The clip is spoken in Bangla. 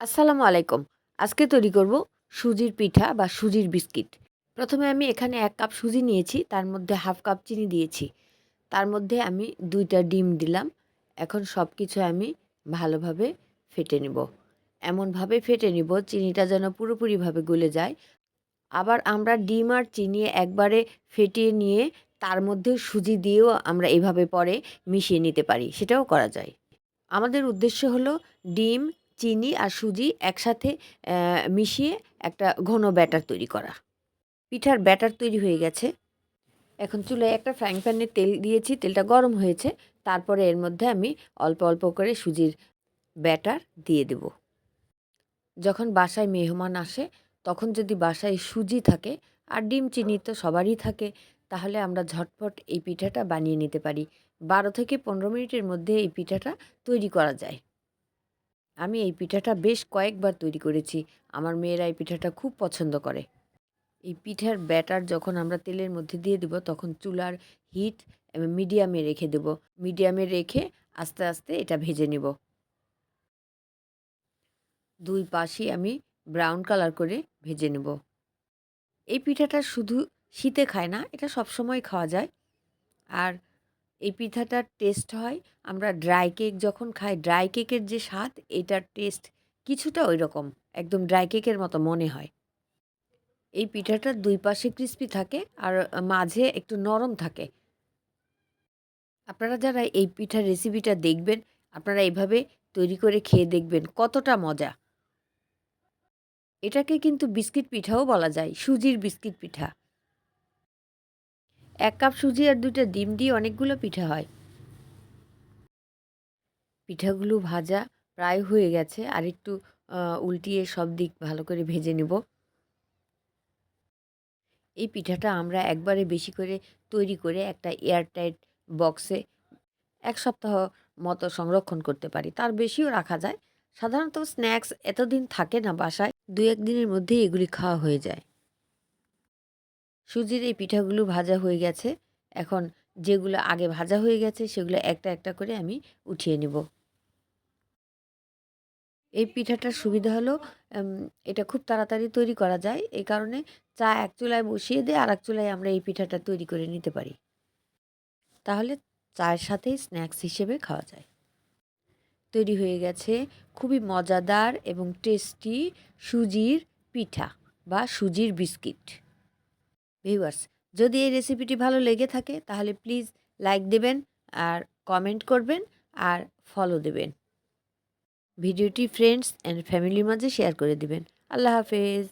আসসালামু আলাইকুম। আজকে তৈরি করব সুজির পিঠা বা সুজির বিস্কিট। প্রথমে আমি এখানে এক কাপ সুজি নিয়েছি, তার মধ্যে হাফ কাপ চিনি দিয়েছি। তার মধ্যে আমি দুইটা ডিম দিলাম। এখন সব কিছু আমি ভালোভাবে ফেটে নিব। এমনভাবে ফেটে নিব, চিনিটা যেন পুরোপুরিভাবে গলে যায়। আবার আমরা ডিম আর চিনি একবারে ফেটিয়ে নিয়ে তার মধ্যে সুজি দিয়েও আমরা এভাবে পরে মিশিয়ে নিতে পারি, সেটাও করা যায়। আমাদের উদ্দেশ্য হলো ডিম চিনি আর সুজি একসাথে মিশিয়ে একটা ঘন ব্যাটার তৈরি করা। পিঠার ব্যাটার তৈরি হয়ে গেছে। এখন চুলায় একটা ফ্রাইং প্যানে তেল দিয়েছি, তেলটা গরম হয়েছে। তারপরে এর মধ্যে আমি অল্প অল্প করে সুজির ব্যাটার দিয়ে দেব। যখন বাসায় মেহমান আসে, তখন যদি বাসায় সুজি থাকে আর ডিম চিনি তো সবারই থাকে, তাহলে আমরা ঝটপট এই পিঠাটা বানিয়ে নিতে পারি। বারো থেকে পনেরো মিনিটের মধ্যে এই পিঠাটা তৈরি করা যায়। আমি এই পিঠাটা বেশ কয়েকবার তৈরি করেছি। আমার মেয়েরা এই পিঠাটা খুব পছন্দ করে। এই পিঠার ব্যাটার যখন আমরা তেলের মধ্যে দিয়ে দেব, তখন চুলার হিট এবং মিডিয়ামে রেখে দেব। মিডিয়ামে রেখে আস্তে আস্তে এটা ভেজে নেব। দুই পাশই আমি ব্রাউন কালার করে ভেজে নেব। এই পিঠাটা শুধু শীতে খায় না, এটা সব সময় খাওয়া যায়। আর এই পিঠাটার টেস্ট হয়। আমরা ড্রাই কেক যখন খাই ড্রাই কেকের যে স্বাদ, এটার টেস্ট কিছুটা ওই রকম একদম ড্রাই কেকের মতো মনে হয়। এই পিঠাটার দুই পাশে ক্রিস্পি থাকে আর মাঝে একটু নরম থাকে। আপনারা যারা এই পিঠার রেসিপিটা দেখবেন, আপনারা এইভাবে তৈরি করে খেয়ে দেখবেন কতটা মজা। এটাকে কিন্তু বিস্কিট পিঠাও বলা যায়, সুজির বিস্কিট পিঠা। এক কাপ সুজি আর দুটো ডিম দিয়ে অনেকগুলো পিঠা হয়। পিঠাগুলো ভাজা প্রায় হয়ে গেছে, আর একটু উল্টিয়ে সব দিক ভালো করে ভেজে নেব। এই পিঠাটা আমরা একবারে বেশি করে তৈরি করে একটা এয়ারটাইট বক্সে এক সপ্তাহ মতো সংরক্ষণ করতে পারি। তার বেশিও রাখা যায়। সাধারণত স্ন্যাক্স এতদিন থাকে না বাসায় দু এক দিনের মধ্যেই এগুলি খাওয়া হয়ে যায়। সুজির এই পিঠাগুলো ভাজা হয়ে গেছে। এখন যেগুলো আগে ভাজা হয়ে গেছে, সেগুলো একটা একটা করে আমি উঠিয়ে নেব। এই পিঠাটার সুবিধা হলো এটা খুব তাড়াতাড়ি তৈরি করা যায়। এই কারণে চা এক চুলায় বসিয়ে দিয়ে আর এক চুলায় আমরা এই পিঠাটা তৈরি করে নিতে পারি। তাহলে চায়ের সাথেই স্ন্যাক্স হিসেবে খাওয়া যায়। তৈরি হয়ে গেছে খুবই মজাদার এবং টেস্টি সুজির পিঠা বা সুজির বিস্কিট। ভিউয়ার্স যদি এই রেসিপিটি ভালো লেগে থাকে, তাহলে প্লিজ লাইক দেবেন আর কমেন্ট করবেন আর ফলো দেবেন। ভিডিওটি ফ্রেন্ডস অ্যান্ড ফ্যামিলির মাঝে শেয়ার করে দেবেন। আল্লাহ হাফেজ।